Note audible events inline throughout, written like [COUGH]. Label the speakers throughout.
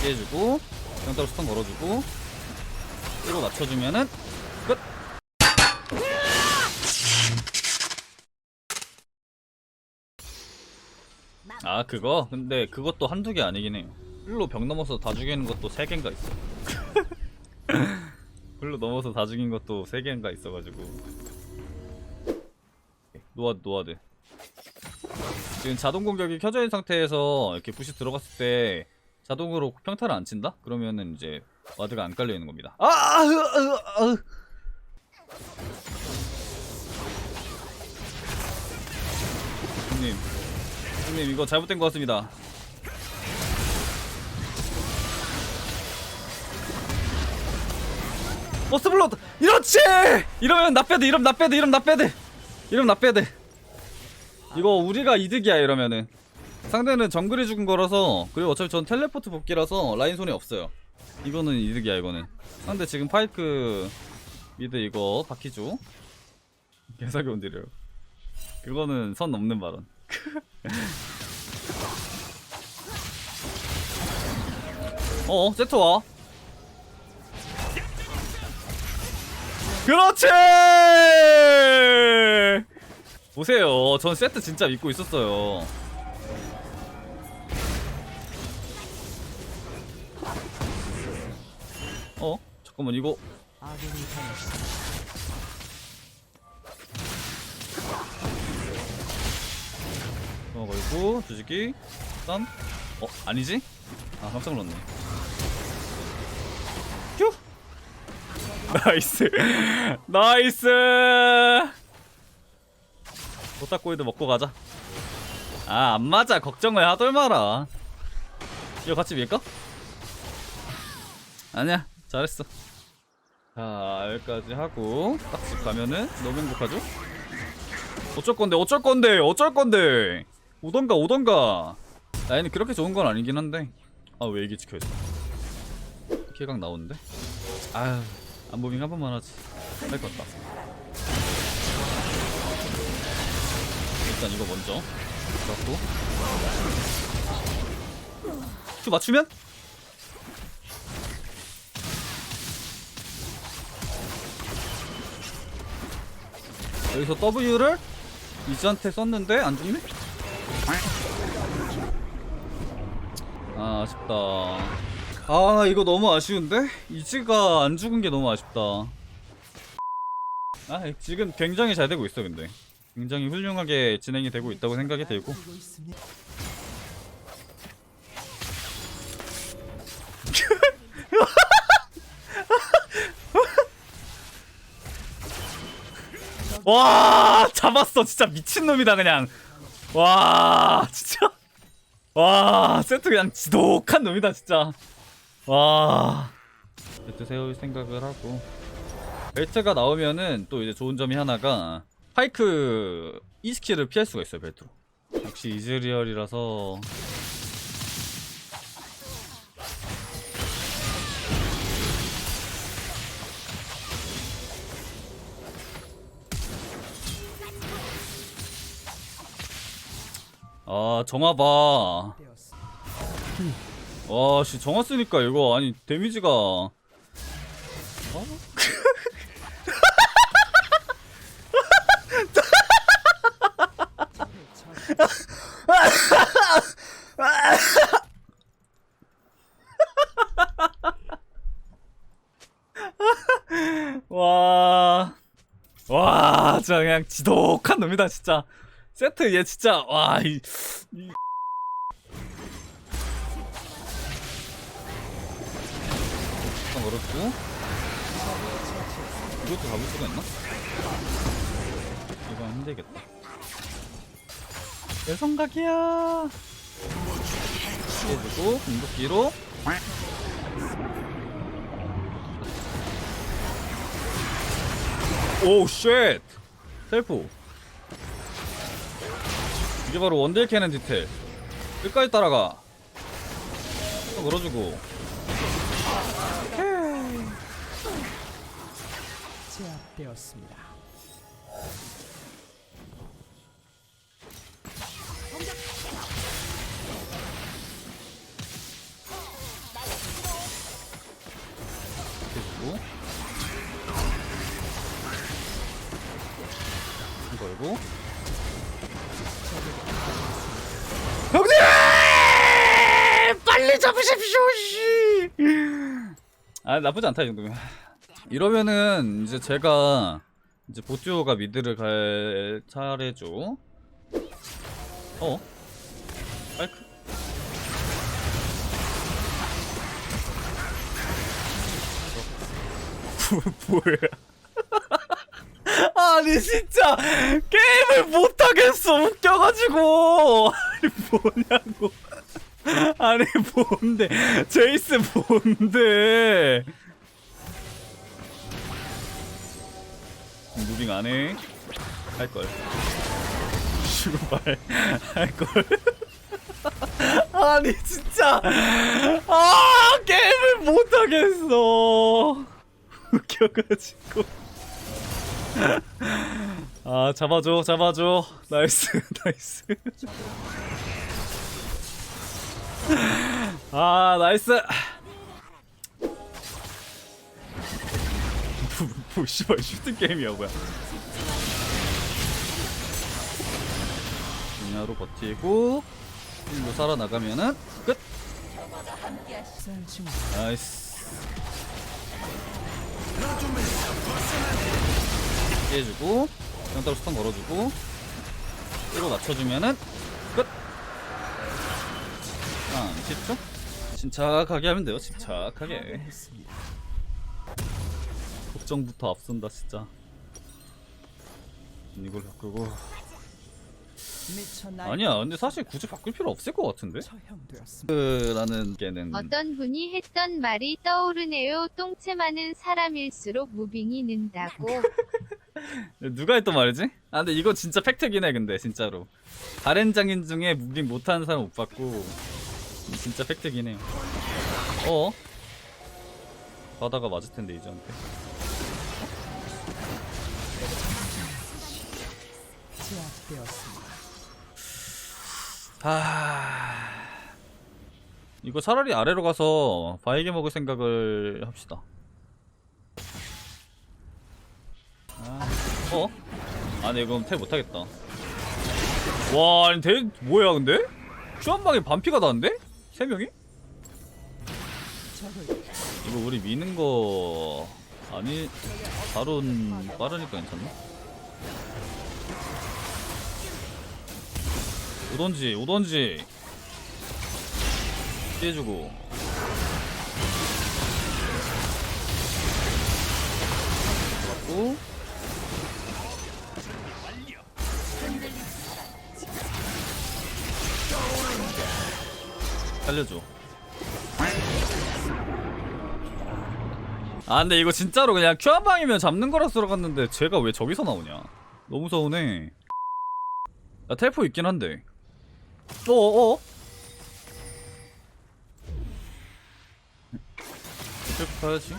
Speaker 1: 피해주고 병따로 스턴 걸어주고 이거 맞춰주면은 끝! 아 그거? 근데 그것도 한두 개 아니긴 해요 훌로 벽 넘어서 다 죽이는 것도 세 개인가 있어 [LAUGHS] 훌로 넘어서 다 죽인 것도 세 개인가 있어가지고 노아드 노아드 지금 자동 공격이 켜져 있는 상태에서 이렇게 부시 들어갔을 때 자동으로 평타를 안 친다? 그러면은 이제 와드가 안 깔려 있는 겁니다. 아! 아! 아! 아! 형님, 형님 이거 잘못된 것 같습니다. 버스 블러드 이렇지! 이러면 나 빼드 이러면 나 빼드 이러면 나 빼드 이러면 나 빼드 이거 우리가 이득이야 이러면은 상대는 정글이 죽은 거라서 그리고 어차피 전 텔레포트 복귀라서 라인 손이 없어요. 이거는 이득이야 이거는. 상대 지금 파이크 미드 이거 바퀴죠 개사기 온딜이요 그거는 선 넘는 발언. [LAUGHS] 어 세트 와. 그렇지! 보세요. 전 세트 진짜 믿고 있었어요 어? 잠깐만 이거. 어 걸고 주식이 딴. 어? 아니지? 아 깜짝 놀랐네. 휴! 나이스. [LAUGHS] 나이스! 도타코이드 먹고 가자. 아 안 맞아. 걱정을 하덜 마라. 이거 같이 밀까? 아니야 잘했어. 자 여기까지 하고 딱집 가면은 너무 행복하죠? 어쩔 건데 어쩔 건데 어쩔 건데. 오던가 오던가. 라인이 그렇게 좋은 건 아니긴 한데. 아 왜 이게 찍혀있어? 킬각 나오는데? 아휴 안무빙 한 번만 하지. 할 것 같다. 일단 이거 먼저. 그렇고. 큐 맞추면 여기서 W를 이즈한테 썼는데 안 죽네? 아 아쉽다 아 이거 너무 아쉬운데? 이즈가 안 죽은 게 너무 아쉽다 아 지금 굉장히 잘 되고 있어 근데 굉장히 훌륭하게 진행이 되고 있다고 생각이 들고 와 잡았어. 진짜 미친놈이다 그냥. 와 진짜. 와 세트 그냥 지독한 놈이다 진짜. 와. 세트 세울 생각을 하고. 벨트가 나오면은 또 이제 좋은 점이 하나가 파이크 이 스킬을 피할 수가 있어요 벨트로. 역시 이즈리얼이라서 아 정화 봐. 와, 씨 정화 쓰니까 이거 아니 데미지가 어? 와. 와, 진짜 그냥 지독한 놈이다, 진짜. 세트 얘 진짜 와, 이, 이... 걸었고 이것도 잡을 수가 있나? 이건 힘들겠다. 내 성각이야. 해주고 공격기로. 오우 쉣. 셀프 이게 바로 원딜 캐는 디테일. 끝까지 따라가. 또 물어주고.
Speaker 2: 제압되었습니다.
Speaker 1: 해주고. 걸고. 잡으십시오, 씨! 아, 나쁘지 않다, 이 정도면. 이러면은, 이제 제가, 이제 보듀오가 미드를 갈 차례죠. 어? 파이크? [LAUGHS] 뭐야? [LAUGHS] 아니 진짜 게임을 못 하겠어 웃겨가지고 [LAUGHS] 아니 뭐냐고 아니 뭔데? 제이스 뭔데? 무빙 안해? 할걸. 슈발 할걸. 아니 진짜. 아 게임을 못 하겠어. 웃겨가지고. 아 잡아줘 잡아줘. 나이스 [LAUGHS] 나이스 아 나이스. 뭐, 뭐 씨발 슈팅 게임이야 뭐야. 분야로 버티고 일로 살아나가면은 끝. 나이스. 피해주고 병따로 스턴 걸어주고 이로 맞춰주면은 끝 아, 10초? 침착하게 하면 돼요 침착하게
Speaker 2: 했습니다.
Speaker 1: 걱정부터 앞선다 진짜 이걸 바꾸고 아니야 근데 사실 굳이 바꿀 필요 없을 것 같은데?
Speaker 2: 처형되었습니다.
Speaker 1: 라는 게는
Speaker 3: 어떤 분이 했던 말이 떠오르네요. 똥채 많은 사람일수록 무빙이 는다고. [LAUGHS]
Speaker 1: 누가 했던 말이지? 아 근데 이거 진짜 팩트긴 해 근데 진짜로 다른 장인 중에 무빙 못하는 사람 못 봤고 진짜 팩트긴 해요 어? 바다가 맞을 텐데 이제한테. 아 이거 차라리 아래로 가서 바이게 먹을 생각을 합시다 아, 어? 아네 이건 텔 못하겠다 와 아니 대 뭐야 근데? 슈한방에 반피가 나는데? 세 명이? 이거 우리 미는 거 아니 바론 빠르니까 괜찮나? 오던지 오던지 피해주고 맞고 살려줘. 아 근데 이거 진짜로 그냥 큐 한 방이면 잡는 거라 들어갔는데 쟤가 왜 저기서 나오냐? 너무 서운해. 나 텔포 있긴 한데. 어어 텔포 가야지.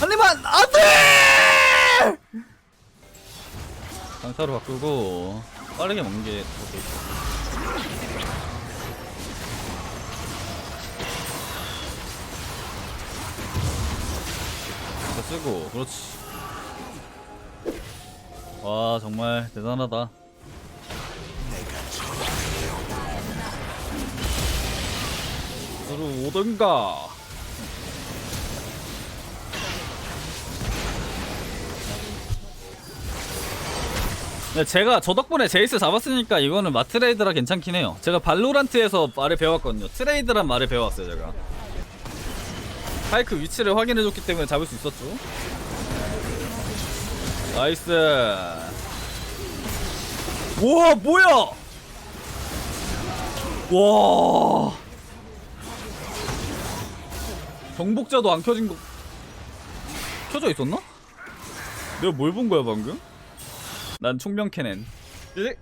Speaker 1: 한입만 안돼! 강타로 바꾸고 빠르게 먹는 게 더 좋을 것 같아 다 쓰고 그렇지. 와 정말 대단하다. 들어오던가 네, 제가 저 덕분에 제이스 잡았으니까 이거는 마트레이드라 괜찮긴 해요. 제가 발로란트에서 말을 배웠거든요. 트레이드란 말을 배워왔어요 제가. 파이크 위치를 확인해줬기 때문에 잡을 수 있었죠. 나이스. 우와 뭐야? 와. 정복자도 안 켜진 거 켜져 있었나? 내가 뭘 본 거야 방금? 난 총명 캐넨. 이제